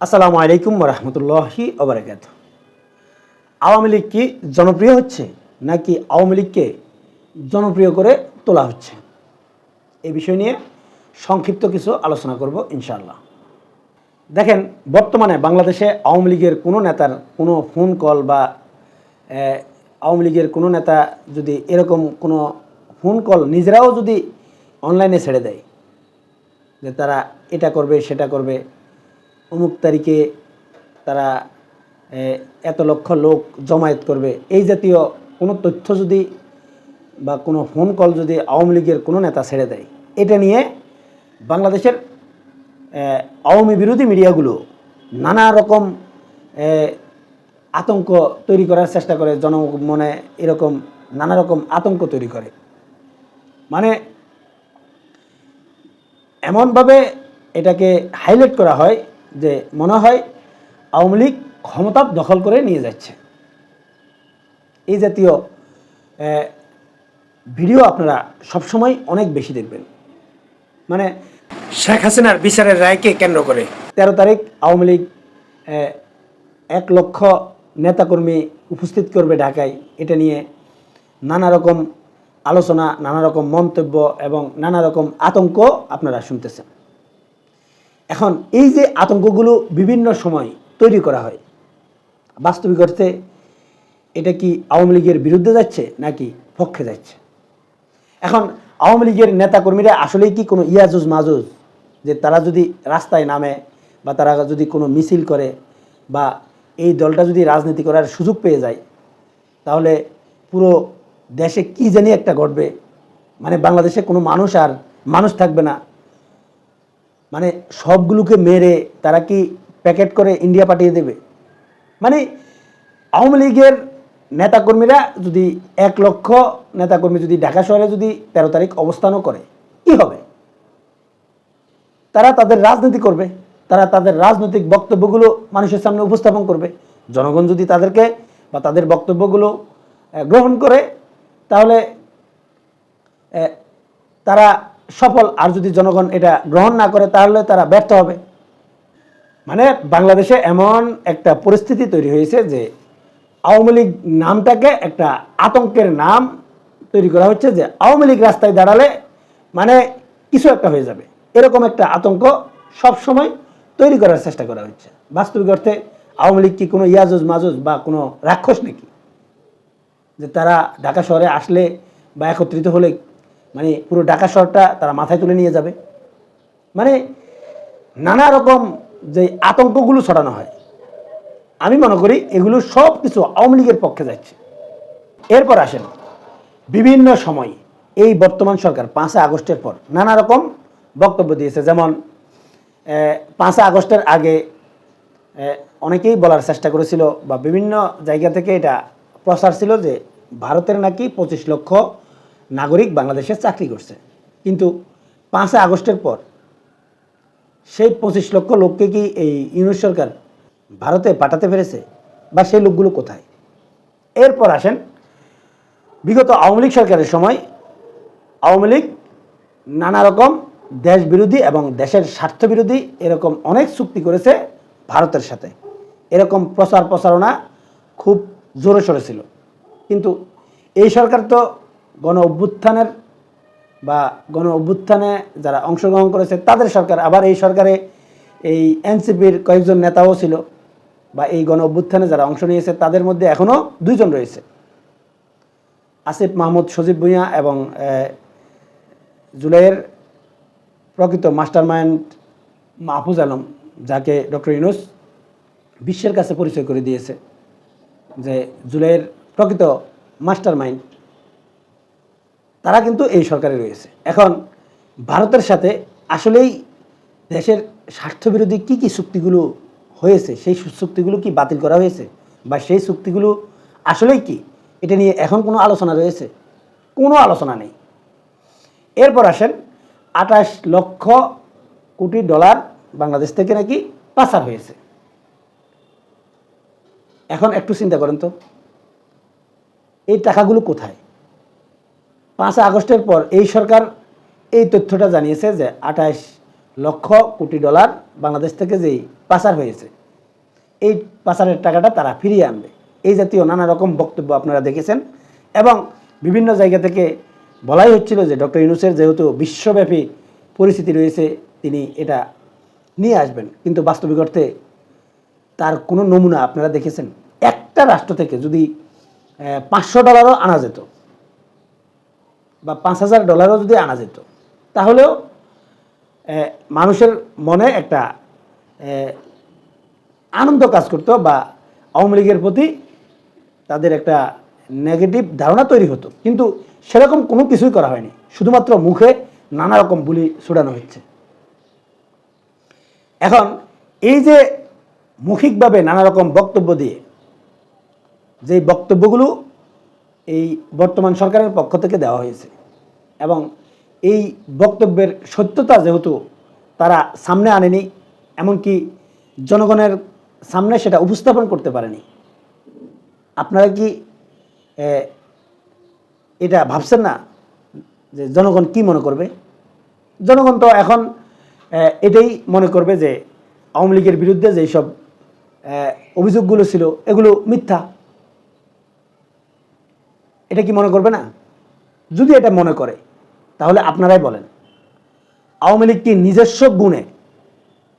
আসসালামু আলাইকুম রহমতুল্লাহি ওবরাকাত আওয়ামী লীগ কি জনপ্রিয় হচ্ছে নাকি আওয়ামী লীগকে জনপ্রিয় করে তোলা হচ্ছে? এই বিষয় নিয়ে সংক্ষিপ্ত কিছু আলোচনা করব ইনশাআল্লাহ। দেখেন, বর্তমানে বাংলাদেশে আওয়ামী লীগের কোনো নেতার কোনো ফোন কল বা আওয়ামী লীগের কোনো নেতা যদি এরকম কোনো ফোন কল নিজেরাও যদি অনলাইনে ছেড়ে দেয়, যে তারা এটা করবে, সেটা করবে অমুক তারিখে তারা এত লক্ষ লোক জমায়েত করবে। এই জাতীয় কোনো তথ্য যদি বা কোনো ফোন কল যদি আওয়ামী লীগের কোনো নেতা ছেড়ে দেয়, এটা নিয়ে বাংলাদেশের আওয়ামী বিরোধী মিডিয়াগুলো নানা রকম আতঙ্ক তৈরি করার চেষ্টা করে জনমনে এরকম নানা রকম আতঙ্ক তৈরি করে। মানে এমনভাবে এটাকে হাইলাইট করা হয় যে মনে হয় আওয়ামী লীগ ক্ষমতা দখল করে নিয়ে যাচ্ছে। এই জাতীয় ভিডিও আপনারা সবসময় অনেক বেশি দেখবেন। মানে শেখ হাসিনার বিচারের রায়কে কেন্দ্র করে তেরো তারিখ আওয়ামী লীগ এক লক্ষ নেতাকর্মী উপস্থিত করবে ঢাকায়। এটা নিয়ে নানা রকম আলোচনা, নানা রকম মন্তব্য এবং নানা রকম আতঙ্ক আপনারা শুনতেছেন। এখন এই যে আতঙ্কগুলো বিভিন্ন সময় তৈরি করা হয়, বাস্তবিক অর্থে এটা কি আওয়ামী লীগের বিরুদ্ধে যাচ্ছে নাকি পক্ষে যাচ্ছে? এখন আওয়ামী লীগের নেতাকর্মীরা আসলেই কি কোনো ইয়াজুজ মাজুজ যে তারা যদি রাস্তায় নামে বা তারা যদি কোনো মিছিল করে বা এই দলটা যদি রাজনীতি করার সুযোগ পেয়ে যায়, তাহলে পুরো দেশে কি জানি একটা ঘটবে। মানে বাংলাদেশে কোনো মানুষ আর মানুষ থাকবে না। মানে সবগুলোকে মেরে তারা কি প্যাকেট করে ইন্ডিয়া পাঠিয়ে দেবে? মানে আওয়ামী লীগের নেতাকর্মীরা যদি এক লক্ষ নেতাকর্মী যদি ঢাকা শহরে যদি তেরো তারিখ অবস্থানও করে, কি হবে? তারা তাদের রাজনীতি করবে, তারা তাদের রাজনৈতিক বক্তব্যগুলো মানুষের সামনে উপস্থাপন করবে। জনগণ যদি তাদেরকে বা তাদের বক্তব্যগুলো গ্রহণ করে, তাহলে তারা সফল আর যদি জনগণ এটা গ্রহণ না করে, তাহলে তারা ব্যর্থ হবে। মানে বাংলাদেশে এমন একটা পরিস্থিতি তৈরি হয়েছে যে আওয়ামী লীগ নামটাকে একটা আতঙ্কের নাম তৈরি করা হচ্ছে যে আওয়ামী লীগ রাস্তায় দাঁড়ালে মানে কিছু একটা হয়ে যাবে। এরকম একটা আতঙ্ক সব সময় তৈরি করার চেষ্টা করা হচ্ছে। বাস্তবিক অর্থে আওয়ামী লীগ কি কোনো ইয়াজুজ মাজুজ বা কোনো রাক্ষস নাকি? যে তারা ঢাকা শহরে আসলে বা একত্রিত হলে মানে পুরো ঢাকা শহরটা তারা মাথায় তুলে নিয়ে যাবে। মানে নানা রকম যে আতঙ্কগুলো ছড়ানো হয়। আমি মনে করি এগুলো সব কিছু আওয়ামী লীগের পক্ষে যাচ্ছে। এরপর আসেন বিভিন্ন সময় এই বর্তমান সরকার পাঁচই আগস্টের পর নানা রকম বক্তব্য দিয়েছে। যেমন পাঁচই আগস্টের আগে অনেকেই বলার চেষ্টা করেছিল বা বিভিন্ন জায়গা থেকে এটা প্রচার ছিল যে ভারতের নাকি পঁচিশ লক্ষ নাগরিক বাংলাদেশে চাকরি করছে। কিন্তু পাঁচই আগস্টের পর সেই পঁচিশ লক্ষ লোককে কি এই ইউনিট সরকার ভারতে পাঠাতে পেরেছে বা সেই লোকগুলো কোথায়? এরপর আসেন বিগত আওয়ামী লীগ সরকারের সময় আওয়ামী লীগ নানা রকম দেশ বিরোধী এবং দেশের স্বার্থ বিরোধী এরকম অনেক চুক্তি করেছে ভারতের সাথে। এরকম প্রচার প্রচারণা খুব জোরে সরে ছিল কিন্তু এই সরকার তো গণ অভ্যুত্থানের বা গণ অভ্যুত্থানে যারা অংশগ্রহণ করেছে, তাদের সরকার, আবার এই সরকারে এই এনসিপির কয়েকজন নেতাও ছিল বা এই গণ অভ্যুত্থানে যারা অংশ নিয়েছে, তাদের মধ্যে এখনও দুইজন রয়েছে। আসিফ মাহমুদ, সজীব ভুঁইয়া এবং জুলাইয়ের প্রকৃত মাস্টার মাইন্ড মাহফুজ আলম, যাকে ডক্টর ইউনুস বিশ্বের কাছে পরিচয় করে দিয়েছে যে জুলাইয়ের প্রকৃত মাস্টার মাইন্ড তারা কিন্তু এই সরকারে রয়েছে। এখন ভারতের সাথে আসলেই দেশের স্বার্থবিরোধী কী কী চুক্তিগুলো হয়েছে, সেই চুক্তিগুলো কি বাতিল করা হয়েছে বা সেই চুক্তিগুলো আসলেই কি, এটা নিয়ে এখন কোনো আলোচনা রয়েছে? কোনো আলোচনা নেই। এরপর আসেন, আঠাশ লক্ষ কোটি ডলার বাংলাদেশ থেকে নাকি পাচার হয়েছে। এখন একটু চিন্তা করেন তো, এই টাকাগুলো কোথায়? পাঁচ আগস্টের পর এই সরকার এই তথ্যটা জানিয়েছে যে আঠাশ লক্ষ কোটি ডলার বাংলাদেশ থেকে যেই পাচার হয়েছে, এই পাচারের টাকাটা তারা ফিরিয়ে আনবে। এই জাতীয় নানা রকম বক্তব্য আপনারা দেখেছেন এবং বিভিন্ন জায়গা থেকে বলাই হচ্ছিল যে ডক্টর ইউনুসের যেহেতু বিশ্বব্যাপী পরিস্থিতি রয়েছে, তিনি এটা নিয়ে আসবেন। কিন্তু বাস্তবিক অর্থে তার কোনো নমুনা আপনারা দেখেছেন? একটা রাষ্ট্র থেকে যদি পাঁচশো ডলারও আনা যেত বা পাঁচ হাজার ডলারও যদি আনা যেত, তাহলেও মানুষের মনে একটা আনন্দ কাজ করতো বা আওয়ামী লীগের প্রতি তাদের একটা নেগেটিভ ধারণা তৈরি হতো। কিন্তু সেরকম কোনো কিছুই করা হয়নি। শুধুমাত্র মুখে নানা রকম বুলি ছুড়ানো হচ্ছে। এখন, এই যে মৌখিকভাবে নানা রকম বক্তব্য দিয়ে যেই বক্তব্যগুলো এই বর্তমান সরকারের পক্ষ থেকে দেওয়া হয়েছে। এবং এই বক্তব্যের সত্যতা যেহেতু তারা সামনে আনেনি, এমনকি জনগণের সামনে সেটা উপস্থাপন করতে পারেনি। আপনারা কি এটা ভাবছেন না যে জনগণ কি মনে করবে? জনগণ তো এখন এটাই মনে করবে যে আওয়ামী লীগের বিরুদ্ধে যেই সব অভিযোগগুলো ছিল, এগুলো মিথ্যা। এটা কি মনে করবে না? যদি এটা মনে করে, তাহলে আপনারাই বলেন। আওয়ামী লীগ কি নিজস্ব গুণে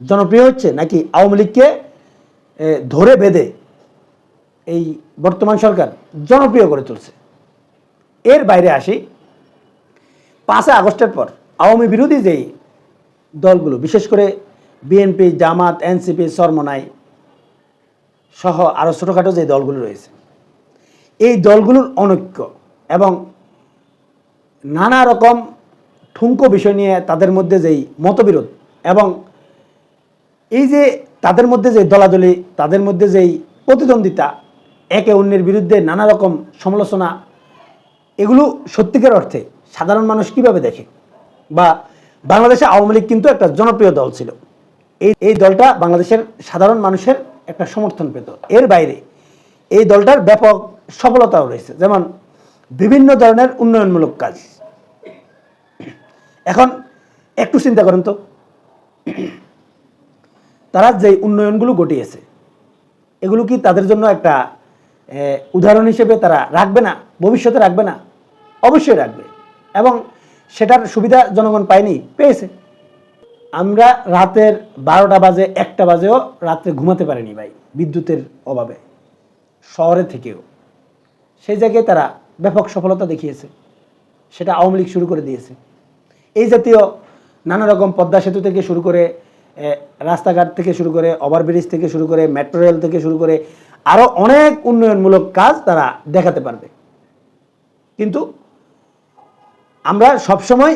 জনপ্রিয় হচ্ছে, নাকি আওয়ামী লীগকে ধরে বেঁধে এই বর্তমান সরকার জনপ্রিয় করে তুলছে? এর বাইরে আসি। পাঁচই আগস্টের পর আওয়ামী বিরোধী যেই দলগুলো, বিশেষ করে বিএনপি, জামাত, এনসিপি, সরমনাই সহ আরও ছোটোখাটো যে দলগুলো রয়েছে এই দলগুলোর অনৈক্য এবং নানা রকম ঠুঙ্কো বিষয় নিয়ে তাদের মধ্যে যেই মতবিরোধ এবং এই যে তাদের মধ্যে যে দলাদলি, তাদের মধ্যে যেই প্রতিদ্বন্দ্বিতা, একে অন্যের বিরুদ্ধে নানা রকম সমালোচনা, এগুলো সত্যিকার অর্থে সাধারণ মানুষ কীভাবে দেখে? বা বাংলাদেশে আওয়ামী লীগ কিন্তু একটা জনপ্রিয় দল ছিল। এই এই দলটা বাংলাদেশের সাধারণ মানুষের একটা সমর্থন পেত। এর বাইরে এই দলটার ব্যাপক সফলতাও রয়েছে। যেমন বিভিন্ন ধরনের উন্নয়নমূলক কাজ। এখন একটু চিন্তা করেন তো। তারা যে উন্নয়নগুলো ঘটিয়েছে, এগুলো কি তাদের জন্য একটা উদাহরণ হিসেবে তারা রাখবে না? ভবিষ্যতে রাখবে না? অবশ্যই রাখবে। এবং সেটার সুবিধা জনগণ পায়নি, পেয়েছে। আমরা রাতের বারোটা বাজে একটা বাজেও রাত্রে ঘুমাতে পারিনি ভাই, বিদ্যুতের অভাবে। শহরে থেকেও। সেই জায়গায় তারা ব্যাপক সফলতা দেখিয়েছে। সেটা আওয়ামী লীগ শুরু করে দিয়েছে। এই জাতীয় নানা রকম পদ্মা সেতু থেকে শুরু করে রাস্তাঘাট থেকে শুরু করে, ওভারব্রিজ থেকে শুরু করে, মেট্রো রেল থেকে শুরু করে আরও অনেক উন্নয়নমূলক কাজ তারা দেখাতে পারবে। কিন্তু আমরা সবসময়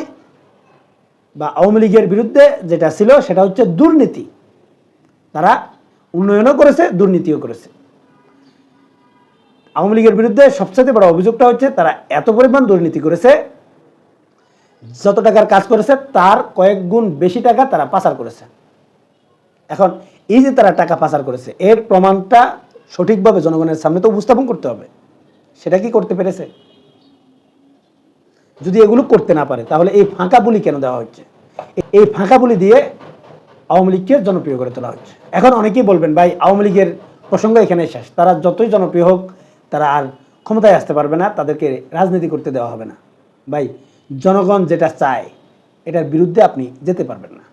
বা আওয়ামী লীগের বিরুদ্ধে যেটা ছিল সেটা হচ্ছে দুর্নীতি। তারা উন্নয়নও করেছে, দুর্নীতিও করেছে। আওয়ামী লীগের বিরুদ্ধে সবচেয়ে বড় অভিযোগটা হচ্ছে তারা এত পরিমাণ দুর্নীতি করেছে, যত টাকার কাজ করেছে তার কয়েক গুণ বেশি টাকা তারা পাচার করেছে। এখন এই যে তারা টাকা পাচার করেছে, এর প্রমাণটা সঠিকভাবে জনগণের সামনে তো উপস্থাপন করতে হবে। সেটা কি করতে পেরেছে? যদি এগুলো করতে না পারে, তাহলে এই ফাঁকা বুলি কেন দেওয়া হচ্ছে? এই ফাঁকা বুলি দিয়ে আওয়ামী লীগকে জনপ্রিয় করে তোলা হচ্ছে। এখন অনেকেই বলবেন, ভাই, আওয়ামী লীগের প্রসঙ্গ এখানে শেষ। তারা যতই জনপ্রিয় হোক তারা আর ক্ষমতায় আসতে পারবে না, তাদেরকে রাজনীতি করতে দেওয়া হবে না। ভাই, জনগণ যেটা চায়, এটার বিরুদ্ধে আপনি যেতে পারবেন না।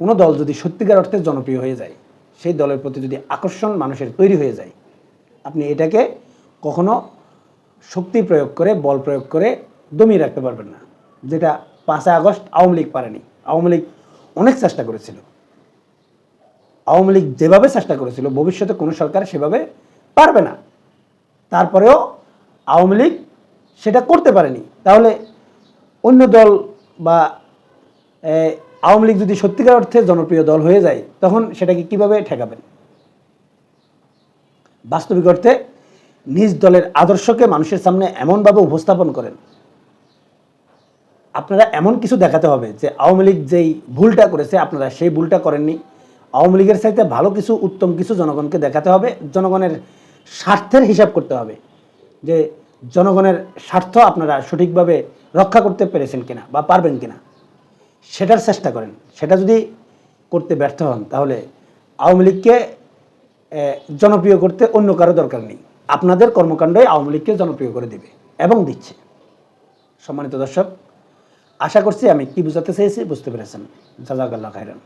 কোনো দল যদি সত্যিকার অর্থে জনপ্রিয় হয়ে যায়, সেই দলের প্রতি যদি আকর্ষণ মানুষের তৈরি হয়ে যায়, আপনি এটাকে কখনো শক্তি প্রয়োগ করে, বল প্রয়োগ করে দমিয়ে রাখতে পারবেন না। যেটা পাঁচই আগস্ট আওয়ামী লীগ পারেনি। আওয়ামী লীগ অনেক চেষ্টা করেছিল। আওয়ামী লীগ যেভাবে চেষ্টা করেছিল, ভবিষ্যতে কোনো সরকার সেভাবে পারবে না। তারপরেও আওয়ামী লীগ সেটা করতে পারেনি। তাহলে অন্য দল বা আওয়ামী লীগ যদি সত্যিকার অর্থে জনপ্রিয় দল হয়ে যায়, তখন সেটাকে কীভাবে ঠেকাবেন? বাস্তবিক অর্থে নিজ দলের আদর্শকে মানুষের সামনে এমনভাবে উপস্থাপন করেন। আপনারা এমন কিছু দেখাতে হবে যে আওয়ামী লীগ যেই ভুলটা করেছে, আপনারা সেই ভুলটা করেননি। আওয়ামী লীগের চাইতে ভালো কিছু, উত্তম কিছু জনগণকে দেখাতে হবে। জনগণের স্বার্থের হিসাব করতে হবে যে জনগণের স্বার্থ আপনারা সঠিকভাবে রক্ষা করতে পেরেছেন কিনা বা পারবেন কিনা, সেটার চেষ্টা করেন। সেটা যদি করতে ব্যর্থ হন, তাহলে আওয়ামী লীগকে জনপ্রিয় করতে অন্য কারও দরকার নেই। আপনাদের কর্মকাণ্ডই আওয়ামী লীগকে জনপ্রিয় করে দেবে এবং দিচ্ছে। সম্মানিত দর্শক, আশা করছি আমি কি বুঝাতে চেয়েছি বুঝতে পেরেছেন। জাজাকাল্লাহ খাইরান